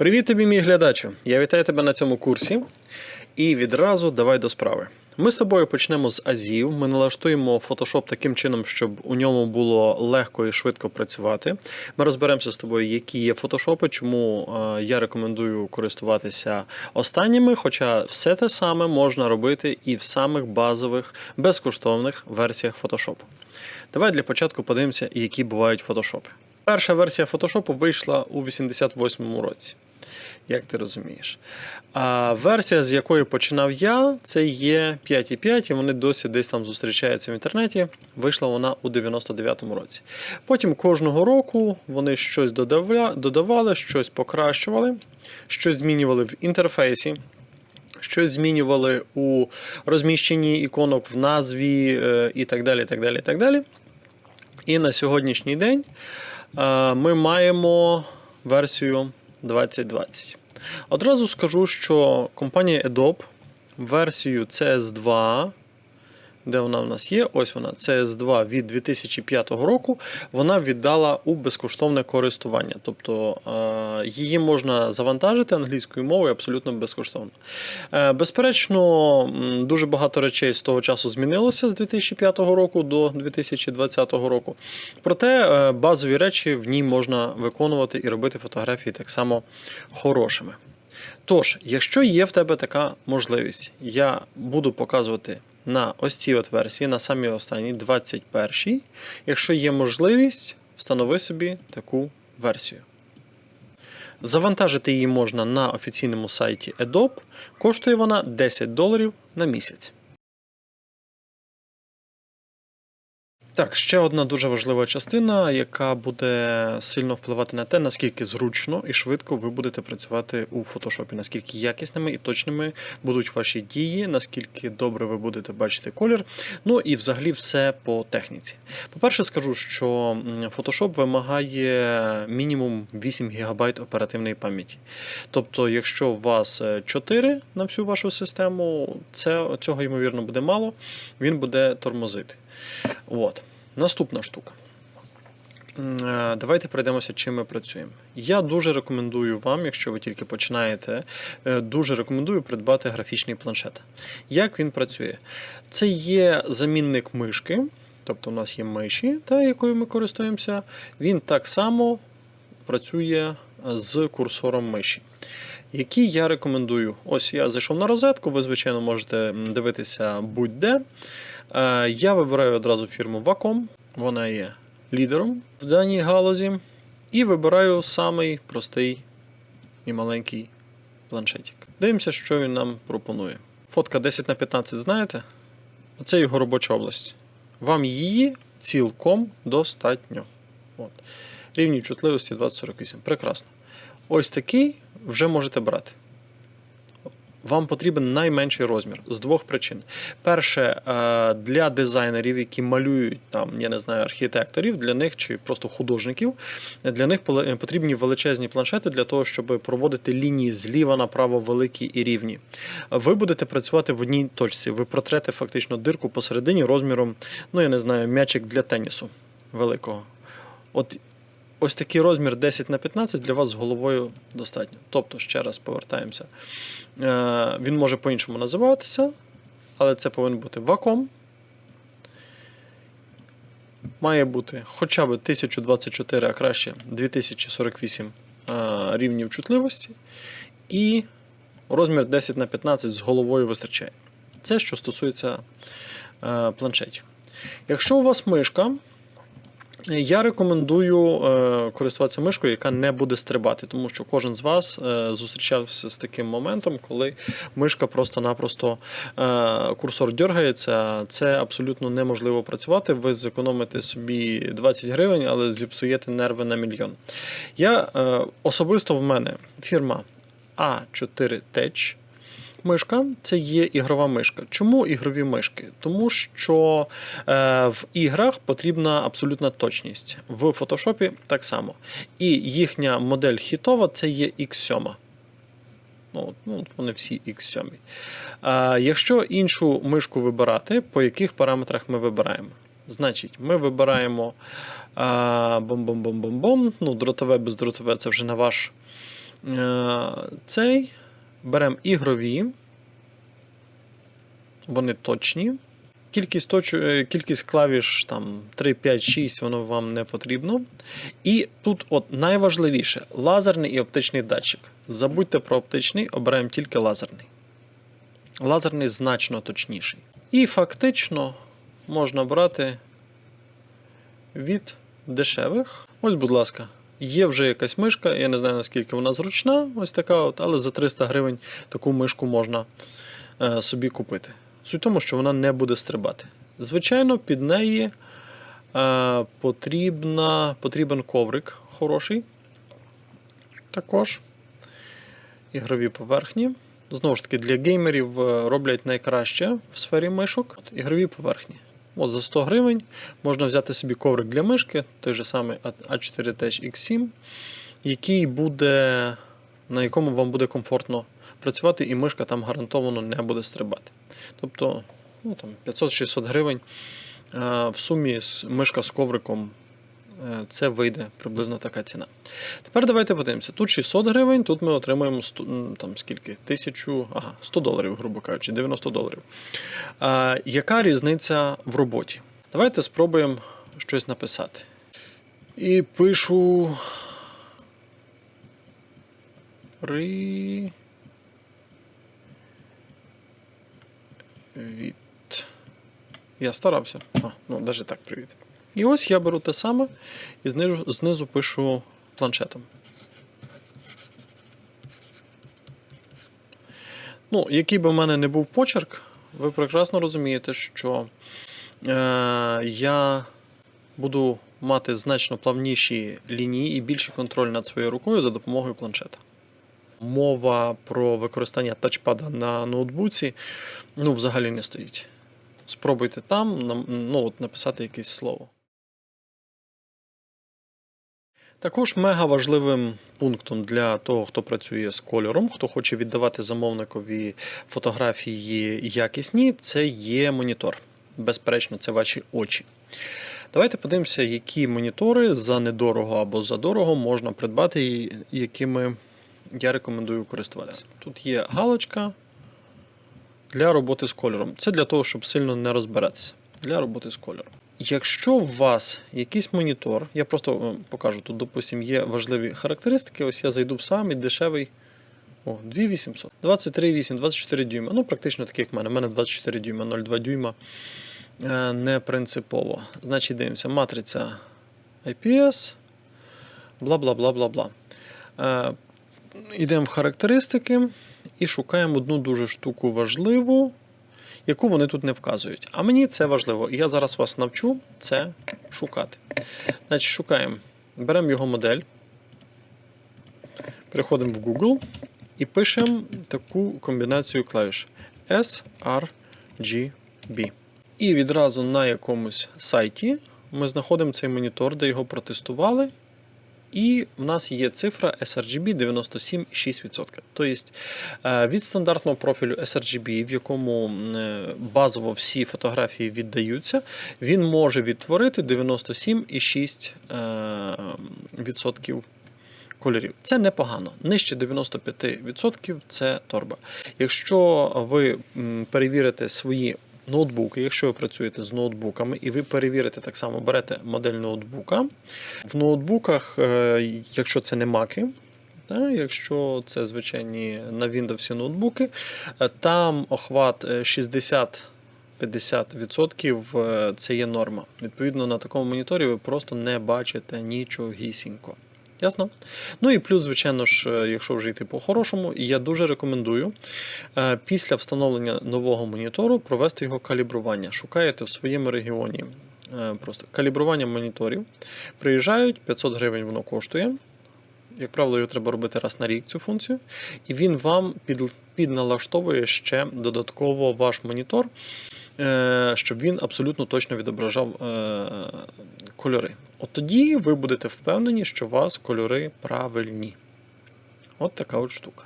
Привіт тобі, мій глядачу! Я вітаю тебе на цьому курсі. І відразу давай до справи. Ми з тобою почнемо з азів. Ми налаштуємо Photoshop таким чином, щоб у ньому було легко і швидко працювати. Ми розберемося з тобою, які є фотошопи, чому е, я рекомендую користуватися останніми, хоча все те саме можна робити і в самих базових безкоштовних версіях Photoshop. Давай для початку подивимося, які бувають фотошопи. Перша версія Photoshop вийшла у 88-му році. Як ти розумієш? А версія, з якої починав я, це є 5.5, і вони досі десь там зустрічаються в інтернеті. Вийшла вона у 99-му році. Потім кожного року вони щось додавали, щось покращували, щось змінювали в інтерфейсі. Щось змінювали у розміщенні іконок в назві е, і так далі. Так далі, так далі. І на сьогоднішній день ми маємо версію 2020. Одразу скажу, що компанія Adobe версію CS2, де вона в нас є, ось вона, CS2 від 2005 року, вона віддала у безкоштовне користування. Тобто е, її можна завантажити англійською мовою абсолютно безкоштовно. Е, Безперечно, дуже багато речей з того часу змінилося з 2005 року до 2020 року. Проте е, базові речі в ній можна виконувати і робити фотографії так само хорошими. Тож, якщо є в тебе така можливість, я буду показувати на ось цій от версії, на самій останній, 21-й. Якщо є можливість, встанови собі таку версію. Завантажити її можна на офіційному сайті Adobe. Коштує вона 10 доларів на місяць. Так, ще одна дуже важлива частина, яка буде сильно впливати на те, наскільки зручно і швидко ви будете працювати у фотошопі, наскільки якісними і точними будуть ваші дії, наскільки добре ви будете бачити колір. Ну і взагалі все по техніці. По-перше, скажу, що Photoshop вимагає мінімум 8 ГБ оперативної пам'яті. Тобто, якщо у вас е, 4 на всю вашу систему, це цього ймовірно буде мало, він буде тормозити. От. Наступна штука. Е, Давайте пройдемося, чим ми працюємо. Я дуже рекомендую вам, якщо ви тільки починаєте, е, дуже рекомендую придбати графічний планшет. Як він працює? Це є замінник мишки, тобто у нас є миші, та якою ми користуємося. Він так само працює з курсором миші. Які я рекомендую? Ось я зайшов на розетку, ви, звичайно, можете дивитися будь-де. Е, Я вибираю одразу фірму Wacom, вона є лідером в даній галузі. І вибираю самий простий і маленький планшетик. Дивимося, що він нам пропонує. Фотка 10 на 15, знаєте? Оце його робоча область. Вам її цілком достатньо. От. Рівні чутливості 2048. Прекрасно. Ось такий вже можете брати. Вам потрібен найменший розмір з двох причин. Перше, е, для дизайнерів, які малюють там, я не знаю, архітекторів, для них чи просто художників, для них поле- потрібні величезні планшети для того, щоб проводити лінії зліва направо великі і рівні. Ви будете працювати в одній точці. Ви протрете фактично дирку посередині розміром, ну я не знаю, м'ячик для тенісу великого. От ось такий розмір 10 на 15 для вас з головою достатньо. Тобто, ще раз повертаємося. Е, Він може по-іншому називатися, але це повинен бути вакуум. Має бути хоча б 1024, а краще 2048 е, рівнів чутливості. І розмір 10 на 15 з головою вистачає. Це що стосується е, планшетів. Якщо у вас мишка, я рекомендую е, користуватися мишкою, яка не буде стрибати, тому що кожен з вас е, зустрічався з таким моментом, коли мишка просто-напросто е, курсор дергається. Це абсолютно неможливо працювати. Ви зекономите собі 20 гривень, але зіпсуєте нерви на мільйон. Я е, особисто в мене фірма A4 Tech. Мишка це є ігрова мишка. Чому ігрові мишки? Тому що е, в іграх потрібна абсолютна точність. В фотошопі так само. І їхня модель хітова це є X7. Ну, ну, вони всі X7. Е, якщо іншу мишку вибирати, по яких параметрах ми вибираємо? Значить, ми вибираємо е, бом-бом-бом-бом-бом. Ну, дротове, бездротове це вже на ваш Е, Цей беремо ігрові, вони точні. Кількість, точ... е, кількість клавіш там 3, 5, 6, воно вам не потрібно. І тут от найважливіше лазерний і оптичний датчик. Забудьте про оптичний, обираємо тільки лазерний. Лазерний значно точніший. І фактично можна брати від дешевих. Ось, будь ласка, є вже якась мишка, я не знаю наскільки вона зручна, ось така, от, але за 300 гривень таку мишку можна е, собі купити. Суть в тому, що вона не буде стрибати. Звичайно, під неї е, потрібна, потрібен коврик хороший. Також ігрові поверхні. Знову ж таки, для геймерів е, роблять найкраще в сфері мишок. Ігрові поверхні. От за 100 гривень можна взяти собі коврик для мишки, той же самий A4T X7, який буде, на якому вам буде комфортно працювати, і мишка там гарантовано не буде стрибати. Тобто ну, там 500-600 гривень е, в сумі мишка з ковриком. Е, Це вийде приблизно така ціна. Тепер давайте подивимося. Тут 600 гривень, тут ми отримаємо 100, там скільки? 1000, ага, 100 доларів, грубо кажучи, 90 доларів. А, яка різниця в роботі? Давайте спробуємо щось написати. І пишу. При... Від. Я старався. А, ну, навіть так, привіт. І ось я беру те саме і знизу, знизу пишу планшетом. Ну, який би в мене не був почерк, ви прекрасно розумієте, що е, я буду мати значно плавніші лінії і більший контроль над своєю рукою за допомогою планшета. Мова про використання тачпада на ноутбуці ну, взагалі не стоїть. Спробуйте там ну, от, написати якесь слово. Також мега важливим пунктом для того, хто працює з кольором, хто хоче віддавати замовникові фотографії якісні, це є монітор. Безперечно, це ваші очі. Давайте подивимося, які монітори за недорого або за дорого можна придбати, і якими я рекомендую користуватися. Тут є галочка для роботи з кольором. Це для того, щоб сильно не розбиратися. Для роботи з кольором. Якщо у вас якийсь монітор, я просто е, покажу тут, допустим, є важливі характеристики. Ось я зайду в самий дешевий. О, 2800. 23,8, 24 дюйма. Ну, практично такий, як в мене. У мене 24 дюйма, 0,2 дюйма. Е, Не принципово. Значить, дивимося, матриця IPS. Бла бла бла бла бла. Е, Йдемо в характеристики і шукаємо одну дуже штуку важливу, яку вони тут не вказують. А мені це важливо. І я зараз вас навчу це шукати. Значить, шукаємо. Беремо його модель. Переходимо в Google і пишемо таку комбінацію клавіш S, R, G, B. І відразу на якомусь сайті ми знаходимо цей монітор, де його протестували. І в нас є цифра sRGB 97,6%. Тобто е, від стандартного профілю sRGB, в якому е, базово всі фотографії віддаються, він може відтворити 97,6% кольорів. Це непогано. Нижче 95% це торба. Якщо ви перевірите свої ноутбуки, якщо ви працюєте з ноутбуками, і ви перевірите так само, берете модель ноутбука. В ноутбуках, е, якщо це не маки, якщо це звичайні на Windows ноутбуки, е, там охват е, 60 50% е, це є норма. Відповідно, на такому моніторі ви просто не бачите нічогісінько. Ясно? Ну і плюс, звичайно ж, е, якщо вже йти по-хорошому, я дуже рекомендую е, після встановлення нового монітору провести його калібрування. Шукаєте в своєму регіоні е, просто калібрування моніторів. Приїжджають, 500 гривень воно коштує. Як правило, його треба робити раз на рік цю функцію, і він вам підналаштовує ще додатково ваш монітор, щоб він абсолютно точно відображав е, кольори. От тоді ви будете впевнені, що у вас кольори правильні. От така от штука.